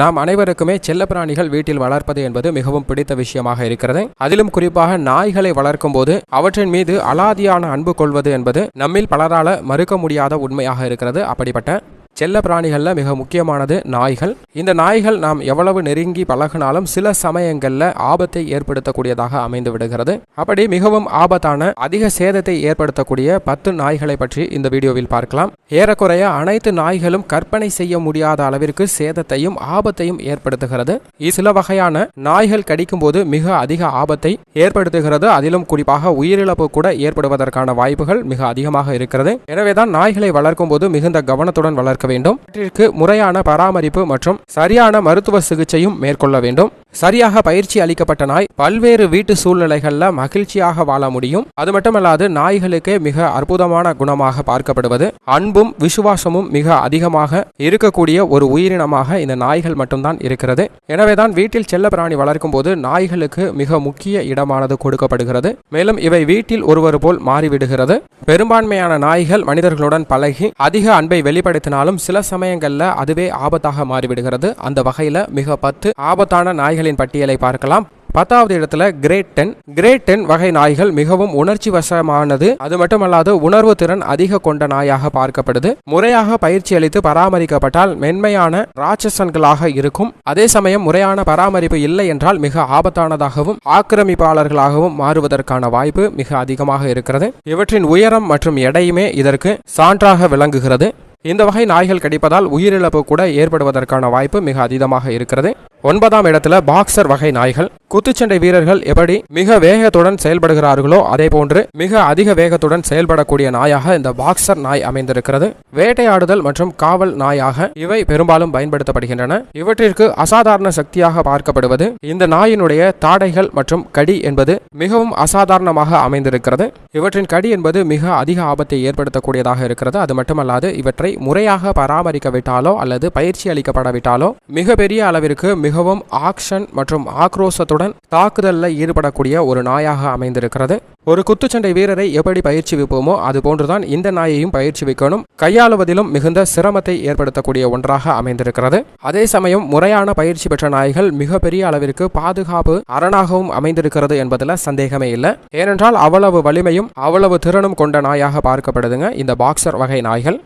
நாம் அனைவருக்குமே செல்லப்பிராணிகள் வீட்டில் வளர்ப்பது என்பது மிகவும் பிடித்த விஷயமாக இருக்கிறது. அதிலும் குறிப்பாக நாய்களை வளர்க்கும் போது அவற்றின் மீது அலாதியான அன்பு கொள்வது என்பது நம்மில் பலரால மறுக்க முடியாத உண்மையாக இருக்கிறது. அப்படிப்பட்ட செல்ல பிராணிகளில் மிக முக்கியமானது நாய்கள். இந்த நாய்கள் நாம் எவ்வளவு நெருங்கி பழகினாலும் சில சமயங்களில் ஆபத்தை ஏற்படுத்தக்கூடியதாக அமைந்து விடுகிறது. அப்படி மிகவும் ஆபத்தான அதிக சேதத்தை ஏற்படுத்தக்கூடிய பத்து நாய்களை பற்றி இந்த வீடியோவில் பார்க்கலாம். ஏறக்குறைய அனைத்து நாய்களும் கற்பனை செய்ய முடியாத அளவிற்கு சேதத்தையும் ஆபத்தையும் ஏற்படுத்துகிறது. சில வகையான நாய்கள் கடிக்கும் போது மிக அதிக ஆபத்தை ஏற்படுத்துகிறது. அதிலும் குறிப்பாக உயிரிழப்பு கூட ஏற்படுவதற்கான வாய்ப்புகள் மிக அதிகமாக இருக்கிறது. எனவேதான் நாய்களை வளர்க்கும் போது மிகுந்த கவனத்துடன் வளர்க்க வேண்டும். இவற்றிற்கு முறையான பராமரிப்பு மற்றும் சரியான மருத்துவ சிகிச்சையும் மேற்கொள்ள வேண்டும். சரியாக பயிற்சி அளிக்கப்பட்ட நாய் பல்வேறு வீட்டு சூழ்நிலைகளில் மகிழ்ச்சியாக வாழ முடியும். அது மட்டுமல்லாது நாய்களுக்கே மிக அற்புதமான குணமாக பார்க்கப்படுவது. அன்பும் விசுவாசமும் மிக அதிகமாக இருக்கக்கூடிய ஒரு உயிரினமாக இந்த நாய்கள் மட்டும்தான் இருக்கிறது. எனவேதான் வீட்டில் செல்ல பிராணி வளர்க்கும் போது நாய்களுக்கு மிக முக்கிய இடமானது கொடுக்கப்படுகிறது. மேலும் இவை வீட்டில் ஒருவர் போல் மாறிவிடுகிறது. பெரும்பான்மையான நாய்கள் மனிதர்களுடன் பழகி அதிக அன்பை வெளிப்படுத்தினாலும் சில சமயங்களில் அதுவே ஆபத்தாக மாறிவிடுகிறது. அந்த வகையில் மிக பத்து ஆபத்தான நாய்களின் பட்டியலை பார்க்கலாம். பத்தாவது இடத்துல கிரேட் டென் கிரேட் டென் வகை நாய்கள் மிகவும் உணர்ச்சி வசமானது. அது மட்டுமல்லாது உணர்வு திறன் அதிக கொண்ட நாயாக பார்க்கப்படுது. முறையாக பயிற்சி அளித்து பராமரிக்கப்பட்டால் மென்மையான ராட்சசன்களாக இருக்கும். அதே சமயம் முறையான பராமரிப்பு இல்லை என்றால் மிக ஆபத்தானதாகவும் ஆக்கிரமிப்பாளர்களாகவும் மாறுவதற்கான வாய்ப்பு மிக அதிகமாக இருக்கிறது. இவற்றின் உயரம் மற்றும் எடையுமே இதற்கு சான்றாக விளங்குகிறது. இந்த வகை நாய்கள் கடிப்பதால் உயிரிழப்பு கூட ஏற்படுவதற்கான வாய்ப்பு மிக அதிகமாக இருக்கிறது. ஒன்பதாம் இடத்துல பாக்ஸர் வகை நாய்கள். குத்துச்சண்டை வீரர்கள் எப்படி மிக வேகத்துடன் செயல்படுகிறார்களோ அதே போன்று மிக அதிக வேகத்துடன் செயல்படக்கூடிய நாயாக இந்த பாக்ஸர் நாய் அமைந்திருக்கிறது. வேட்டையாடுதல் மற்றும் காவல் நாயாக இவை பெரும்பாலும் பயன்படுத்தப்படுகின்றன. இவற்றிற்கு அசாதாரண சக்தியாக பார்க்கப்படுவது இந்த நாயினுடைய தாடைகள் மற்றும் கடி என்பது மிகவும் அசாதாரணமாக அமைந்திருக்கிறது. இவற்றின் கடி என்பது மிக அதிக ஆபத்தை ஏற்படுத்தக்கூடியதாக இருக்கிறது. அது மட்டுமல்லாது இவற்றை முறையாக பராமரிக்கவிட்டாலோ அல்லது பயிற்சி அளிக்கப்படவிட்டாலோ மிகப்பெரிய அளவிற்கு மிகவும் ஆக்ஷன் மற்றும் ஆக்ரோஷத்துடன் தாக்குதலில் ஈடுபடக்கூடிய ஒரு நாயாக அமைந்திருக்கிறது. ஒரு குத்துச்சண்டை வீரரை எப்படி பயிற்சி வைப்போமோ அது போன்றுதான் இந்த நாயையும் பயிற்சி வைக்கணும் கையாளுவதிலும் மிகுந்த சிரமத்தை ஏற்படுத்தக்கூடிய ஒன்றாக அமைந்திருக்கிறது. அதே சமயம் முறையான பயிற்சி பெற்ற நாய்கள் மிகப்பெரிய அளவிற்கு பாதுகாப்பு அரணாகவும் அமைந்திருக்கிறது என்பதில் சந்தேகமே இல்லை. ஏனென்றால் அவ்வளவு வலிமையும் அவ்வளவு திறனும் கொண்ட நாயாக பார்க்கப்படுதுங்க இந்த பாக்ஸர் வகை நாய்கள்.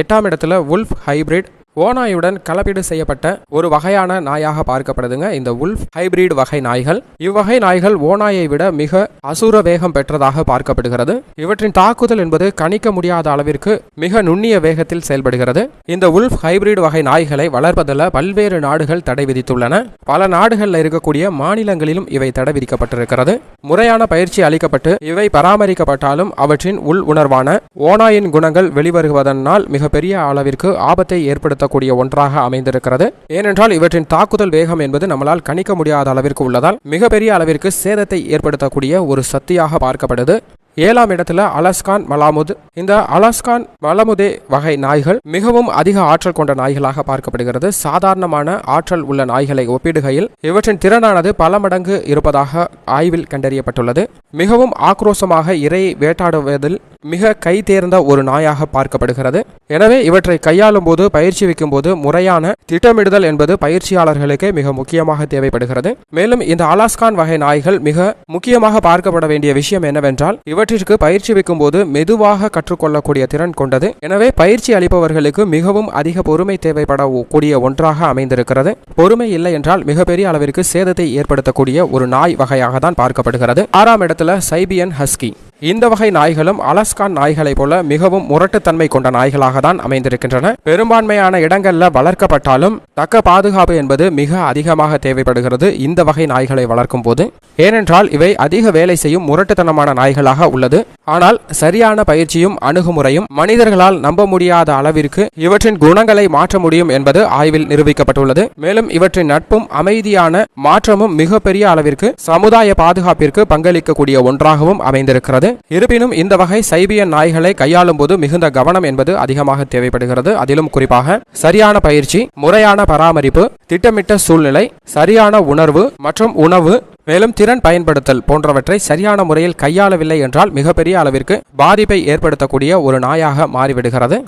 எட்டாம் இடத்துல உல்ஃப் ஹைபிரிட் ஓநாயுடன் கலப்பீடு செய்யப்பட்ட ஒரு வகையான நாயாக பார்க்கப்படுதுங்க. இந்த உல்ஃப் ஹைபிரிட் வகை நாய்கள். இவ்வகை நாய்கள் ஓநாயை விட மிக அசுர வேகம் பெற்றதாக பார்க்கப்படுகிறது. இவற்றின் தாக்குதல் என்பது கணிக்க முடியாத அளவிற்கு மிக நுண்ணிய வேகத்தில் செயல்படுகிறது. இந்த உல்ஃப் ஹைபிரிட் வகை நாய்களை வளர்ப்பதில் பல்வேறு நாடுகள் தடை விதித்துள்ளன. பல நாடுகளில் இருக்கக்கூடிய மாநிலங்களிலும் இவை தடை விதிக்கப்பட்டிருக்கிறது. முறையான பயிற்சி அளிக்கப்பட்டு இவை பராமரிக்கப்பட்டாலும் அவற்றின் உள் உணர்வான ஓநாயின் குணங்கள் வெளிவருவதனால் மிகப்பெரிய அளவிற்கு ஆபத்தை ஏற்படுத்தக்கூடிய ஒன்றாக அமைந்திருக்கிறது. ஏனென்றால் இவற்றின் தாக்குதல் வேகம் என்பது நம்மளால் கணிக்க முடியாத அளவிற்கு உள்ளதால் மிகப்பெரிய அளவிற்கு சேதத்தை ஏற்படுத்தக்கூடிய ஒரு சக்தியாக பார்க்கப்படுது. ஏழாம் இடத்துல அலாஸ்கான் மலாமுத். இந்த அலாஸ்கான் மலமுதே வகை நாய்கள் மிகவும் அதிக ஆற்றல் கொண்ட நாய்களாக பார்க்கப்படுகிறது. சாதாரணமான ஆற்றல் உள்ள நாய்களை ஒப்பிடுகையில் இவற்றின் திறனானது பல மடங்கு இருப்பதாக ஆய்வில் கண்டறியப்பட்டுள்ளது. மிகவும் ஆக்ரோஷமாக இரையை வேட்டாடுவதில் மிக கை தேர்ந்த ஒரு நாயாக பார்க்கப்படுகிறது. எனவே இவற்றை கையாளும் போது பயிற்சி வைக்கும் போது முறையான திட்டமிடுதல் என்பது பயிற்சியாளர்களுக்கே மிக முக்கியமாக தேவைப்படுகிறது. மேலும் இந்த அலாஸ்கான் வகை நாய்கள் மிக முக்கியமாக பார்க்கப்பட வேண்டிய விஷயம் என்னவென்றால் இவற்றிற்கு பயிற்சி வைக்கும் போது மெதுவாக கற்றுக்கொள்ளக்கூடிய திறன் கொண்டது. எனவே பயிற்சி அளிப்பவர்களுக்கு மிகவும் அதிக பொறுமை தேவைப்படக்கூடிய ஒன்றாக அமைந்திருக்கிறது. பொறுமை இல்லை என்றால் மிகப்பெரிய அளவிற்கு சேதத்தை ஏற்படுத்தக்கூடிய ஒரு நாய் வகையாக தான் பார்க்கப்படுகிறது. ஆறாம் இடத்துல சைபியன் ஹஸ்கி. இந்த வகை நாய்களும் அலஸ்கான் நாய்களைப் போல மிகவும் முரட்டுத்தன்மை கொண்ட நாய்களாக தான் அமைந்திருக்கின்றன. பெரும்பான்மையான இடங்களில் வளர்க்கப்பட்டாலும் தக்க பாதுகாப்பு என்பது மிக அதிகமாக தேவைப்படுகிறது இந்த வகை நாய்களை வளர்க்கும் போது. ஏனென்றால் இவை அதிக வேலை செய்யும் முரட்டுத்தனமான நாய்களாக உள்ளது. ஆனால் சரியான பயிற்சியும் அணுகுமுறையும் மனிதர்களால் நம்ப முடியாத அளவிற்கு இவற்றின் குணங்களை மாற்ற முடியும் என்பது ஆய்வில் நிரூபிக்கப்பட்டுள்ளது. மேலும் இவற்றின் நட்பும் அமைதியான மாற்றமும் மிகப்பெரிய அளவிற்கு சமுதாய பாதுகாப்பிற்கு பங்களிக்கக்கூடிய ஒன்றாகவும் அமைந்திருக்கிறது. இருப்பினும் இந்த வகை சைபியன் நாய்களை கையாளும் போது மிகுந்த கவனம் என்பது அதிகமாக தேவைப்படுகிறது. அதிலும் குறிப்பாக சரியான பயிற்சி முறையான பராமரிப்பு திட்டமிட்ட சூழ்நிலை சரியான உணர்வு மற்றும் உணவு மேலும் திறன் பயன்படுத்தல் போன்றவற்றை சரியான முறையில் கையாளவில்லை என்றால் மிகப்பெரிய அளவிற்கு பாதிப்பை ஏற்படுத்தக்கூடிய ஒரு நாயாக மாறிவிடுகிறது.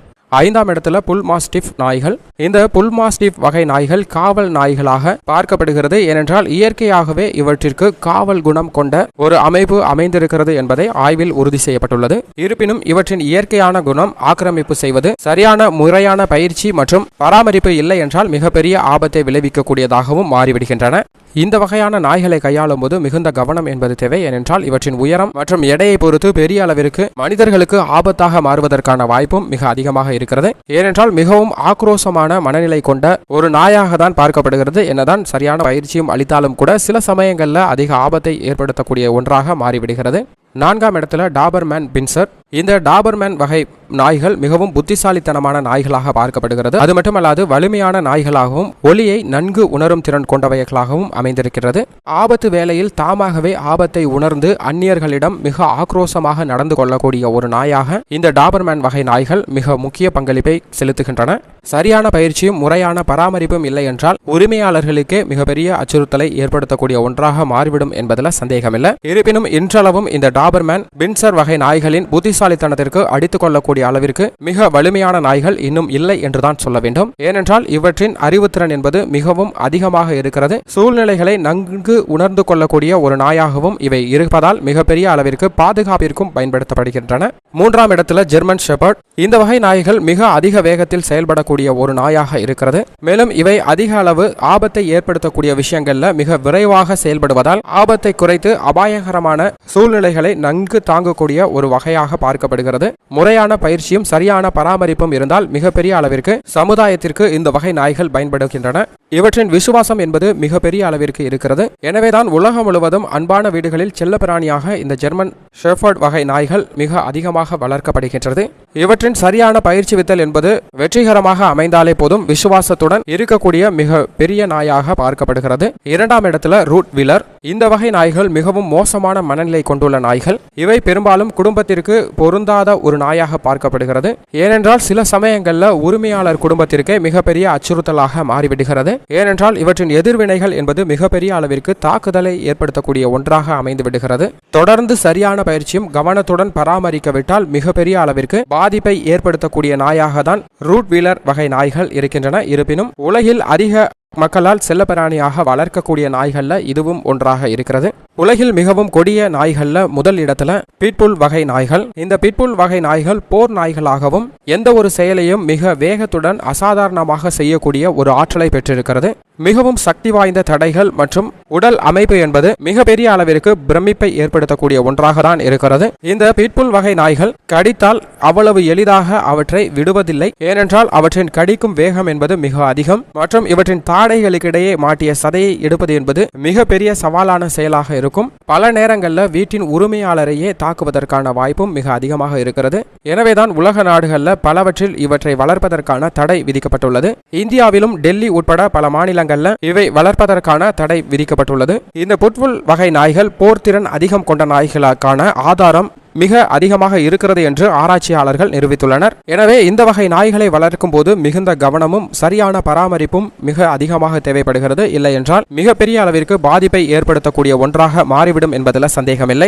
ஐந்தாம் இடத்துல புல் மாஸ்டிஃப் நாய்கள். இந்த புல் மாஸ்டிஃப் வகை நாய்கள் காவல் நாய்களாக பார்க்கப்படுகிறது. ஏனென்றால் இயற்கையாகவே இவற்றிற்கு காவல் குணம் கொண்ட ஒரு அமைப்பு அமைந்திருக்கிறது என்பதை ஆய்வில் உறுதி செய்யப்பட்டுள்ளது. இருப்பினும் இவற்றின் இயற்கையான குணம் ஆக்கிரமிப்பு செய்வது சரியான முறையான பயிற்சி மற்றும் பராமரிப்பு இல்லை என்றால் மிகப்பெரிய ஆபத்தை விளைவிக்கக்கூடியதாகவும் மாறிவிடுகின்றன. இந்த வகையான நாய்களை கையாளும் போது மிகுந்த கவனம் என்பது தேவை. ஏனென்றால் இவற்றின் உயரம் மற்றும் எடையை பொறுத்து பெரிய அளவிற்கு மனிதர்களுக்கு ஆபத்தாக மாறுவதற்கான வாய்ப்பும் மிக அதிகமாக இருக்கிறது. ஏனென்றால் மிகவும் ஆக்ரோஷமான மனநிலை கொண்ட ஒரு நாயாக தான் பார்க்கப்படுகிறது. என்னதான் சரியான பயிற்சியும் அளித்தாலும் கூட சில சமயங்களில் அதிக ஆபத்தை ஏற்படுத்தக்கூடிய ஒன்றாக மாறிவிடுகிறது. நான்காம் இடத்துல டாபர்மேன் பின்சர். இந்த டாபர்மேன் வகை நாய்கள் மிகவும் புத்திசாலித்தனமான நாய்களாக பார்க்கப்படுகிறது. அது மட்டுமல்லாது வலிமையான நாய்களாகவும் ஒலியை நன்கு உணரும் திறன் கொண்டவைகளாகவும் அமைந்திருக்கிறது. ஆபத்து வேளையில் தாமாகவே ஆபத்தை உணர்ந்து அந்நியர்களிடம் மிக ஆக்ரோஷமாக நடந்து கொள்ளக்கூடிய ஒரு நாயாக இந்த டாபர்மேன் வகை நாய்கள் மிக முக்கிய பங்களிப்பை செலுத்துகின்றன. சரியான பயிற்சியும் முறையான பராமரிப்பும் இல்லை என்றால் உரிமையாளர்களுக்கே மிகப்பெரிய அச்சுறுத்தலை ஏற்படுத்தக்கூடிய ஒன்றாக மாறிவிடும் என்பதில் சந்தேகமில்லை. இருப்பினும் இன்றளவும் இந்த டாபர்மேன் பின்சர் வகை நாய்களின் புத்தி புத்திசாலித்தனத்திற்கு அடித்துக் கொள்ளக்கூடிய அளவிற்கு மிக வலிமையான நாய்கள் இன்னும் இல்லை என்றுதான் சொல்ல வேண்டும். ஏனென்றால் இவற்றின் அறிவுத்திறன் என்பது மிகவும் அதிகமாக இருக்கிறது. சூழ்நிலைகளை நன்கு உணர்ந்து கொள்ளக்கூடிய ஒரு நாயாகவும் இவை இருப்பதால் மிகப்பெரிய அளவிற்கு பாதுகாப்பிற்கும் பயன்படுத்தப்படுகின்றன. மூன்றாம் இடத்துல ஜெர்மன் ஷெபர்ட் இந்த வகை நாய்கள் மிக அதிக வேகத்தில் செயல்படக்கூடிய ஒரு நாயாக இருக்கிறது. மேலும் இவை அதிக அளவு ஆபத்தை ஏற்படுத்தக்கூடிய விஷயங்கள்ல மிக விரைவாக செயல்படுவதால் ஆபத்தை குறைத்து அபாயகரமான சூழ்நிலைகளை நன்கு தாங்கக்கூடிய ஒரு வகையாக பார்க்கப்படுகிறது. முறையான பயிற்சியும் சரியான பராமரிப்பும் இருந்தால் மிகப்பெரிய அளவிற்கு சமுதாயத்திற்கு இந்த வகை நாய்கள் பயன்படுகின்றன. இவற்றின் விசுவாசம் என்பது மிகப்பெரிய அளவிற்கு இருக்கிறது. எனவேதான் உலகம் முழுவதும் அன்பான வீடுகளில் செல்லப்பிராணியாக இந்த ஜெர்மன் ஷெஃபர்ட் வகை நாய்கள் மிக அதிகமாக வளர்க்கப்படுகின்றது. இவற்றின் சரியான பயிற்சி வித்தல் என்பது வெற்றிகரமாக அமைந்தாலே போதும் விசுவாசத்துடன் இருக்கக்கூடிய மிக பெரிய நாயாக பார்க்கப்படுகிறது. இரண்டாம் இடத்துல ரூட் வீலர். இந்த வகை நாய்கள் மிகவும் மோசமான மனநிலை கொண்டுள்ள நாய்கள். இவை பெரும்பாலும் குடும்பத்திற்கு பொருந்தாத ஒரு நாயாக பார்க்கப்படுகிறது. ஏனென்றால் சில சமயங்களில் உரிமையாளர் குடும்பத்திற்கே மிகப்பெரிய அச்சுறுத்தலாக மாறிவிடுகிறது. ஏனென்றால் இவற்றின் எதிர்வினைகள் என்பது மிகப்பெரிய அளவிற்கு தாக்குதலை ஏற்படுத்தக்கூடிய ஒன்றாக அமைந்து விடுகிறது தொடர்ந்து சரியான பயிற்சியும் கவனத்துடன் பராமரிக்கவிட்டால் மிகப்பெரிய அளவிற்கு பாதிப்பை ஏற்படுத்தக்கூடிய நாயாக தான் ரூட் வீலர் வகை நாய்கள் இருக்கின்றன. இருப்பினும் உலகில் அதிக மக்களால் செல்லப்பிராணியாக வளர்க்கக்கூடிய நாய்களில் இதுவும் ஒன்றாக இருக்கிறது. உலகில் மிகவும் கொடிய நாய்களில் முதல் இடத்துல பிட்புல் வகை நாய்கள். இந்த பிட்புல் வகை நாய்கள் போர் நாய்களாகவும் எந்த ஒரு செயலையும் மிக வேகத்துடன் அசாதாரணமாக செய்யக்கூடிய ஒரு ஆற்றலை பெற்றிருக்கிறது. மிகவும் சக்தி வாய்ந்த தடைகள் மற்றும் உடல் அமைப்பு என்பது மிகப்பெரிய அளவிற்கு பிரமிப்பை ஏற்படுத்தக்கூடிய ஒன்றாக தான் இருக்கிறது. இந்த பிட்புல் வகை நாய்கள் கடித்தால் அவ்வளவு எளிதாக அவற்றை விடுவதில்லை. ஏனென்றால் அவற்றின் கடிக்கும் வேகம் என்பது மிக அதிகம் மற்றும் இவற்றின் தாடைகளுக்கிடையே மாட்டிய சதையை எடுப்பது என்பது மிகப்பெரிய சவாலான செயலாக இருக்கும். பல நேரங்களில் வீட்டின் உரிமையாளரையே தாக்குவதற்கான வாய்ப்பும் மிக அதிகமாக இருக்கிறது. எனவேதான் உலக நாடுகளில் பலவற்றில் இவற்றை வளர்ப்பதற்கான தடை விதிக்கப்பட்டுள்ளது. இந்தியாவிலும் டெல்லி உட்பட பல மாநிலங்களில் இவை வளர்ப்பதற்கான தடை விதிக்கப்பட்டுள்ளது. இந்த புட்புல் வகை நாய்கள் போர்த்திறன் அதிகம் கொண்ட நாய்களுக்கான ஆதாரம் மிக அதிகமாக இருக்கிறது என்று ஆராய்ச்சியாளர்கள் நிரூபித்துள்ளனர். எனவே இந்த வகை நாய்களை வளர்க்கும் போது மிகுந்த கவனமும் சரியான பராமரிப்பும் மிக அதிகமாக தேவைப்படுகிறது. இல்லை என்றால் மிகப்பெரிய அளவிற்கு பாதிப்பை ஏற்படுத்தக்கூடிய ஒன்றாக மாறிவிடும் என்பதில் சந்தேகமில்லை.